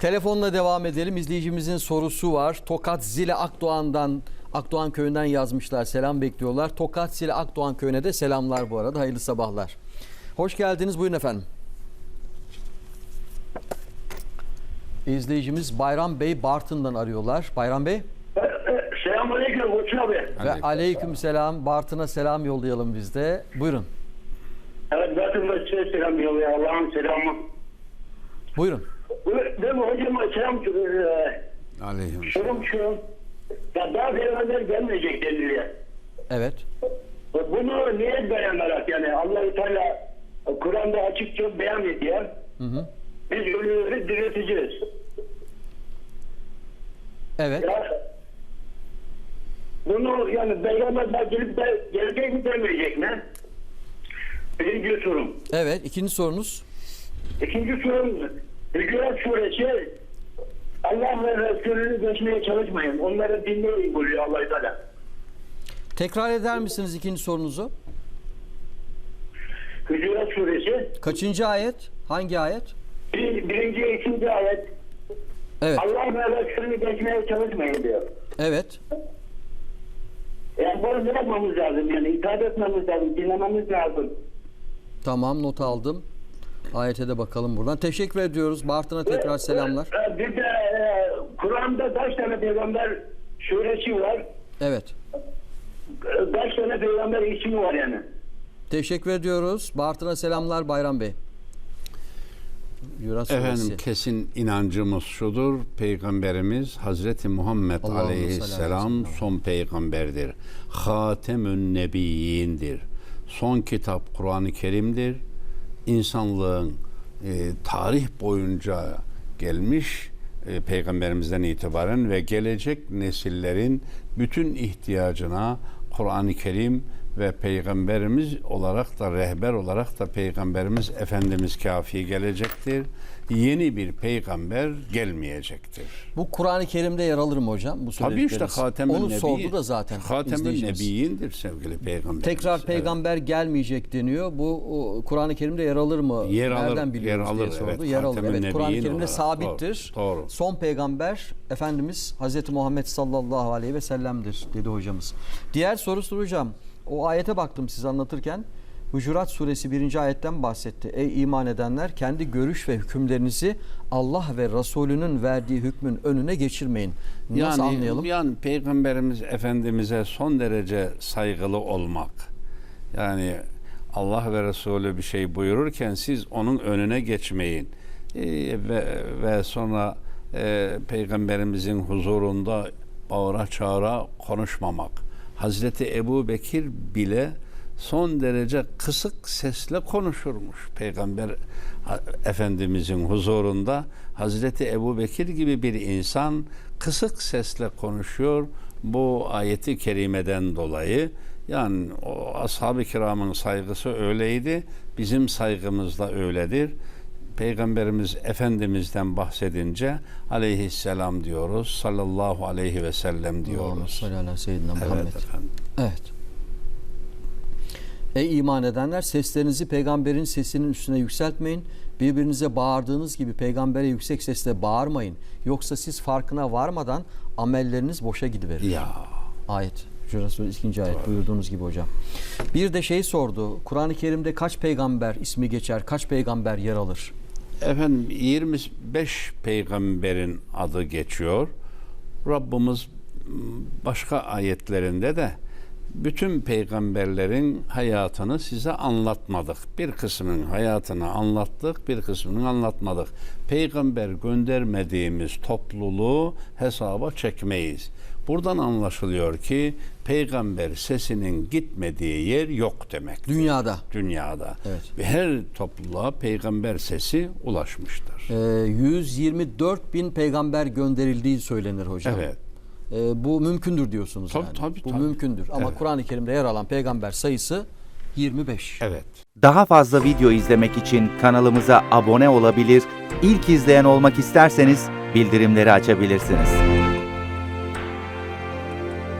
Telefonla devam edelim. İzleyicimizin sorusu var. Tokat Zile Akdoğan'dan Akdoğan köyünden yazmışlar. Selam bekliyorlar. Tokat Zile Akdoğan köyüne de selamlar bu arada. Hayırlı sabahlar. Hoş geldiniz. Buyurun efendim. İzleyicimiz Bayram Bey Bartın'dan arıyorlar. Bayram Bey Selamun Aleyküm Koçun abi. ve aleyküm selam. Bartın'a selam yollayalım biz de. Buyurun. Evet ben size selam yolluyor. Allah'ın selamı. Buyurun. Bu- Ben hocama selam Aleyhim. sorum şu. Ya daha peygamber gelmeyecek deniliyor. Evet. Bunu niye beğenmemek yani Allah-u Teala Kur'an'da açıkça beyan ediyor. Hı hı. Biz ölüleri dirilteceğiz. Evet. Ya, bunu yani peygamber gelip de gelecek mi demeyecek mi? Birinci sorum. Evet. İkinci sorunuz. İkinci sorum Hücurat suresi Allah ve Resulünü geçmeye çalışmayın. Onları dinleyin buyuruyor Allah-u Teala. Tekrar eder misiniz ikinci sorunuzu? Hücurat suresi Kaçıncı ayet? Hangi ayet? bir, birinci ikinci ayet Evet. Allah ve Resulünü geçmeye çalışmayın diyor. Evet. Yani bunu yapmamız lazım yani itaat etmemiz lazım, dinlememiz lazım. Tamam not aldım. Ayete de bakalım buradan. Teşekkür ediyoruz. Bartın'a tekrar selamlar. Bir de e, Kur'an'da kaç tane peygamber suresi var, Evet. kaç tane peygamber ismi var yani. Teşekkür ediyoruz. Bartın'a selamlar Bayram Bey. Yura suresi. Efendim kesin inancımız şudur. Peygamberimiz Hazreti Muhammed salli aleyhisselam son peygamberdir. Hatemün Nebiyindir. Son kitap Kur'an-ı Kerim'dir. İnsanlığın e, tarih boyunca gelmiş e, peygamberimizden itibaren ve gelecek nesillerin bütün ihtiyacına Kur'an-ı Kerim ve peygamberimiz olarak da rehber olarak da peygamberimiz Efendimiz kafi gelecektir. Yeni bir peygamber gelmeyecektir. Bu Kur'an-ı Kerim'de yer alır mı hocam? Bu Tabii işte? Hatemün Onu Nebi. sordu da zaten Hatemün izleyicimiz. Nebiyindir sevgili peygamberimiz. Tekrar Evet. peygamber gelmeyecek deniyor. Bu Kur'an-ı Kerim'de yer alır mı? Yer alır, Nereden biliyoruz yer diye alır, sordu. evet. Yer alır. Evet, Kur'an-ı Kerim'de olarak. sabittir. Doğru, doğru. Son peygamber Efendimiz Hazreti Muhammed sallallahu aleyhi ve sellem'dir dedi hocamız. Diğer sorusu hocam. O ayete baktım siz anlatırken. Hucurat suresi 1. ayetten bahsetti. Ey iman edenler kendi görüş ve hükümlerinizi Allah ve Resulünün verdiği hükmün önüne geçirmeyin. Nasıl yani, anlayalım? Yani peygamberimiz efendimize son derece saygılı olmak. Yani Allah ve Resulü bir şey buyururken siz onun önüne geçmeyin. Ee, ve, ve sonra e, peygamberimizin huzurunda bağıra çağıra konuşmamak. Hazreti Ebu Bekir bile son derece kısık sesle konuşurmuş. Peygamber Efendimizin huzurunda Hazreti Ebu Bekir gibi bir insan kısık sesle konuşuyor. Bu ayeti kerimeden dolayı yani o ashab-ı kiramın saygısı öyleydi. Bizim saygımız da öyledir. Peygamberimiz Efendimiz'den bahsedince aleyhisselam diyoruz. Sallallahu aleyhi ve sellem diyoruz. Sallallahu aleyhi ve Muhammed. Evet efendim. Evet. Ey iman edenler seslerinizi peygamberin sesinin üstüne yükseltmeyin. Birbirinize bağırdığınız gibi peygambere yüksek sesle bağırmayın. Yoksa siz farkına varmadan amelleriniz boşa gidiverir. Ya Ayet. Şurası Suresi ikinci ayet buyurduğunuz gibi hocam. Bir de şey sordu. Kur'an-ı Kerim'de kaç peygamber ismi geçer? Kaç peygamber yer alır? Efendim 25 peygamberin adı geçiyor. Rabbimiz başka ayetlerinde de bütün peygamberlerin hayatını size anlatmadık. Bir kısmının hayatını anlattık, bir kısmını anlatmadık. Peygamber göndermediğimiz topluluğu hesaba çekmeyiz. Buradan anlaşılıyor ki peygamber sesinin gitmediği yer yok demek Dünyada. dünyada. Evet. Ve her topluluğa peygamber sesi ulaşmıştır. Ee, 124 bin peygamber gönderildiği söylenir hocam. Evet. Ee, bu mümkündür diyorsunuz Tabii, yani. tabii, bu tabii. mümkündür. Ama Evet. Kur'an-ı Kerim'de yer alan peygamber sayısı 25. Evet. Daha fazla video izlemek için kanalımıza abone olabilir, ilk izleyen olmak isterseniz bildirimleri açabilirsiniz.